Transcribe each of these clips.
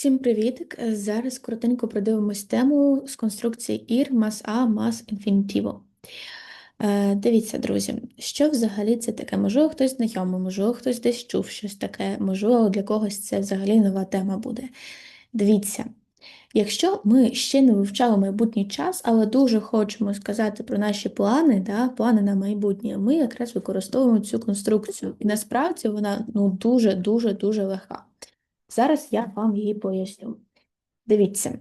Всім привіт! Е, Зараз коротенько продивимось тему з конструкції IR, mas A, mas інфінітіво. Е, Дивіться, друзі, що взагалі це таке? Можливо, хтось знайомий, можливо, хтось десь чув щось таке, можливо, для когось це взагалі нова тема буде. Дивіться, якщо ми ще не вивчали майбутній час, але дуже хочемо сказати про наші плани, да, плани на майбутнє, ми якраз використовуємо цю конструкцію. І насправді вона ну, дуже-дуже дуже легка. Зараз я вам її поясню. Дивіться,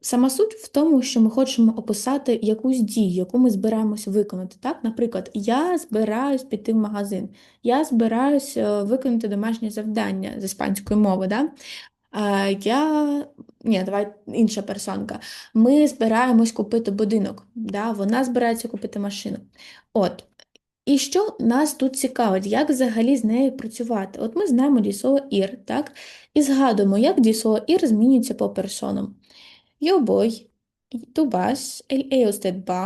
сама суть в тому, що ми хочемо описати якусь дію, яку ми збираємось виконати. Так? Наприклад, я збираюсь піти в магазин, я збираюсь е, виконати домашнє завдання з іспанської мови. Да? Я... Ні, давай інша персонка. Ми збираємось купити будинок, да? Вона збирається купити машину. От. І що нас тут цікавить, як взагалі з нею працювати? От ми знаємо дієслово ір, так? І згадуємо, як дієслово ір змінюється по персонам.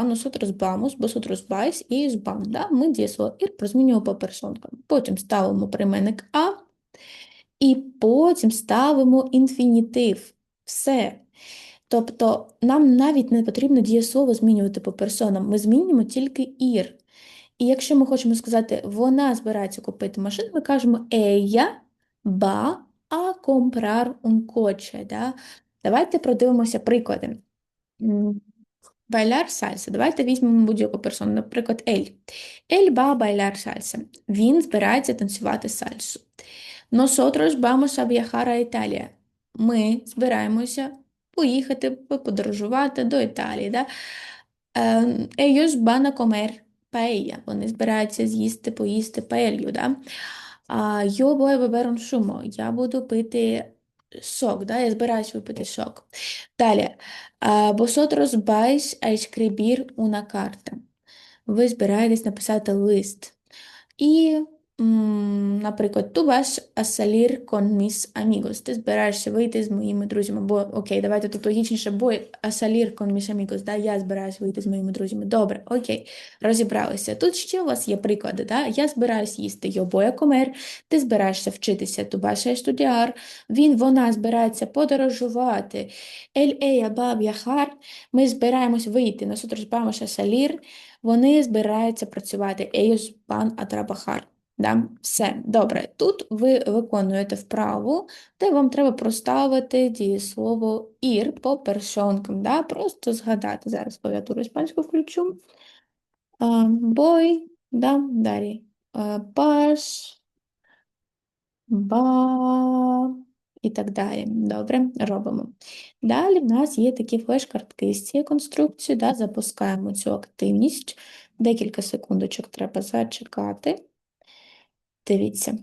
Nosotros vamos, vosotros vais, ellos van. Да? Ми дієслово ір прозмінюємо по персонкам. Потім ставимо прийменник а, і потім ставимо інфінітив. Все. Тобто нам навіть не потрібно дієслово змінювати по персонам, ми змінюємо тільки ір. І якщо ми хочемо сказати, вона збирається купити машину, ми кажемо ella va a comprar un coche. Да? Давайте продивимося приклади. Bailar salsa. Давайте візьмемо будь-яку персону, наприклад, Ель. Ель a bailar salsa. Він збирається танцювати сальсу. A viajar a Italia. Ми збираємося поїхати, подорожувати до Італії. Да? Ем, Ellos van a paella. Вони збираються з'їсти, поїсти паелью. Да? А, Йо a beber. Я буду пити сок, да? Я збираюсь випити сок. Далі. А, Vosotros vais a escribir una carta. Ви збираєтесь написати лист. І, наприклад, tú vas a salir con mis. Ти збираєшся вийти з моїми друзями. Бо, окей, давайте тут логічніше, бо a salir con mis да? Я збираюсь вийти з моїми друзями. Добре, окей, розібралися. Тут ще у вас є приклади, да? Я збираюсь їсти, yo voy. Ти збираєшся вчитися, tú vas estudiar. Він, вона збирається подорожувати. El, ella va a. Ми збираємось вийти. Nosotros vamos a salir. Вони збираються працювати. Ellos van a. Да? Все, добре. Тут ви виконуєте вправу, де вам треба проставити дієслово ір по персонкам. Да? Просто згадати. Зараз клавіатуру іспанську включу. Бой, да? далі. Паш, ба і так далі. Добре, робимо. Далі в нас є такі флеш-картки з цієї конструкції. Да? Запускаємо цю активність. Декілька секундочок треба зачекати. Дивіться.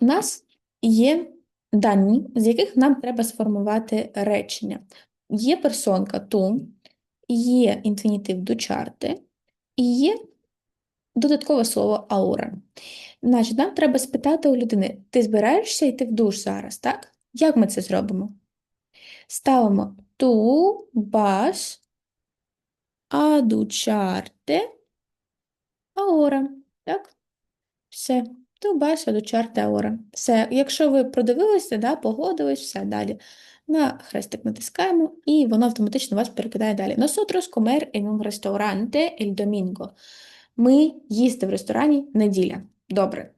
У нас є дані, з яких нам треба сформувати речення. Є персонка ту, є інфінітив дучарти, і є додаткове слово аура. Значить, нам треба спитати у людини: ти збираєшся йти в душ зараз, так? Як ми це зробимо? Ставимо ту бас а дучарте аура. Так? Все. Ту бас а дучарте аура. Все. Якщо ви продивилися, да, погодились, все далі. На хрестик натискаємо, і воно автоматично вас перекидає далі. Nosotros comer en un restaurante el. Ми їсти в ресторані неділя. Добре.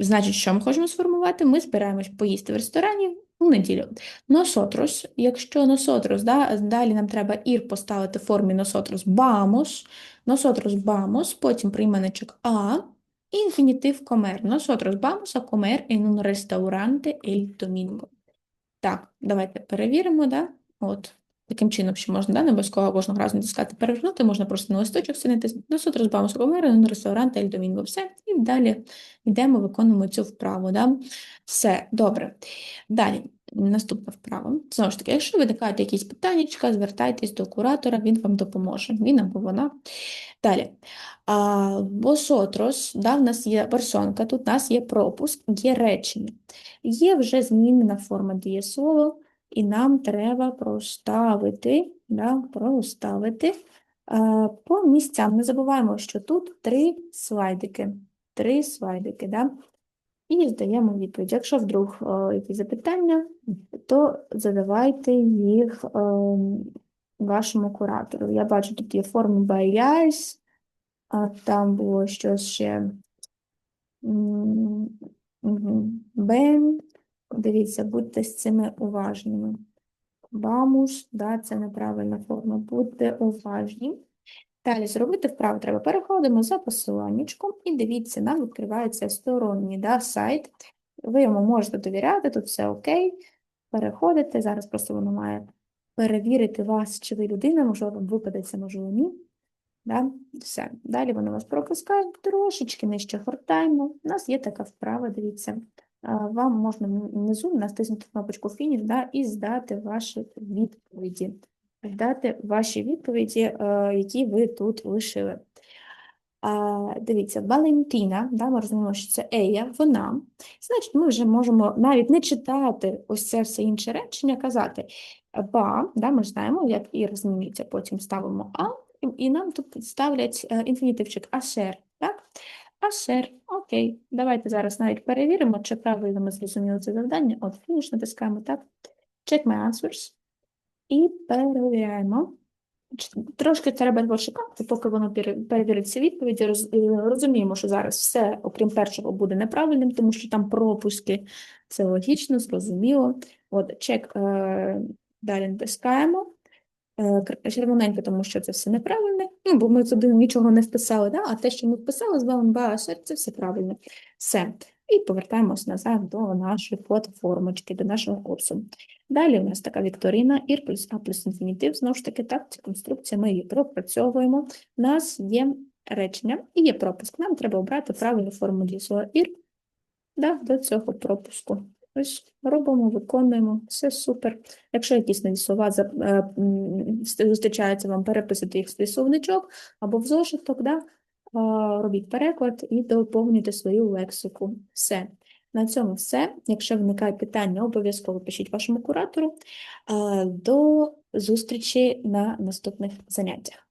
Значить, що ми хочемо сформувати? Ми збираємось поїсти в ресторані у неділю. Nosotros, якщо nosotros, да, далі нам треба ір поставити в формі nosotros vamos, nosotros vamos, потім прийменничок а, інфінітив comer. Nosotros vamos a comer en un restaurante domingo. Так, давайте перевіримо, да? От. Таким чином, що можна, да, не обов'язково кожного разу натискати перевернути, можна просто на листочок синити. Nosotros vamos a comer en un restaurante domingo. Все, і далі йдемо, виконуємо цю вправу. Да? Все, добре. Далі, наступна вправа. Знову ж таки, якщо виникають якісь питання, звертайтесь до куратора, він вам допоможе. Він або вона. Далі. А, vosotros, да, в нас є персонка, тут у нас є пропуск, є речення. Є вже змінена форма дієслова, і нам треба проставити, да, проставити а, по місцям. Не забуваємо, що тут три слайдики. Три слайдики, да? і здаємо відповідь. Якщо вдруг е, якісь запитання, то задавайте їх е, вашому куратору. Я бачу, тут є форма by а там було щось ще. Бен. Дивіться, будьте з цими уважними. Бамус, да, це неправильна форма. Будьте уважні. Далі зробити вправо треба. Переходимо за посиланнячком і дивіться, нам відкривається сторонній да, сайт. Ви йому можете довіряти, тут все окей. Переходите. Зараз просто воно має перевірити вас, чи ви людина, можливо, вам випадеться, можливо, ні. Да? Все. Далі воно вас пропускає трошечки нижче гортаємо. У нас є така вправа, дивіться. Вам можна внизу натиснути кнопочку фініш да, і здати ваші відповіді. Дати ваші відповіді, е, які ви тут лишили. Дивіться, Валентина, да, ми розуміємо, що це Ея, вона. Значить, ми вже можемо навіть не читати ось це все інше речення, казати ба, да, ми знаємо, як і змінюється, потім ставимо а, і, і нам тут ставлять е, інфінітивчик ашер, так? Ашер, окей. Давайте зараз навіть перевіримо, чи правильно ми зрозуміли це завдання. От, фініш натискаємо, так? Check my answers. І перевіряємо. Трошки треба почекати, поки воно пере- перевірить всі відповіді. Е, Розуміємо, що зараз все, окрім першого, буде неправильним, тому що там пропуски. Це логічно, зрозуміло. От, чек, е, далі натискаємо. Е, Червоненько, тому що це все неправильне. Ну, бо ми туди нічого не вписали, да? а те, що ми вписали з вами БАСР, це все правильно. Все. І повертаємось назад до нашої фотоформочки, до нашого курсу. Далі у нас така вікторина, ір плюс А плюс інфінітив. Знову ж таки, так, ця конструкція, ми її пропрацьовуємо. У нас є речення і є пропуск. Нам треба обрати правильну форму дієслова ір да, до цього пропуску. Ось робимо, виконуємо, все супер. Якщо якісь нові слова е, зустрічаються вам, переписуйте їх в словничок або в зошиток, да? Робіть переклад і доповнюйте свою лексику. Все. На цьому все. Якщо виникає питання, обов'язково пишіть вашому куратору. До зустрічі на наступних заняттях.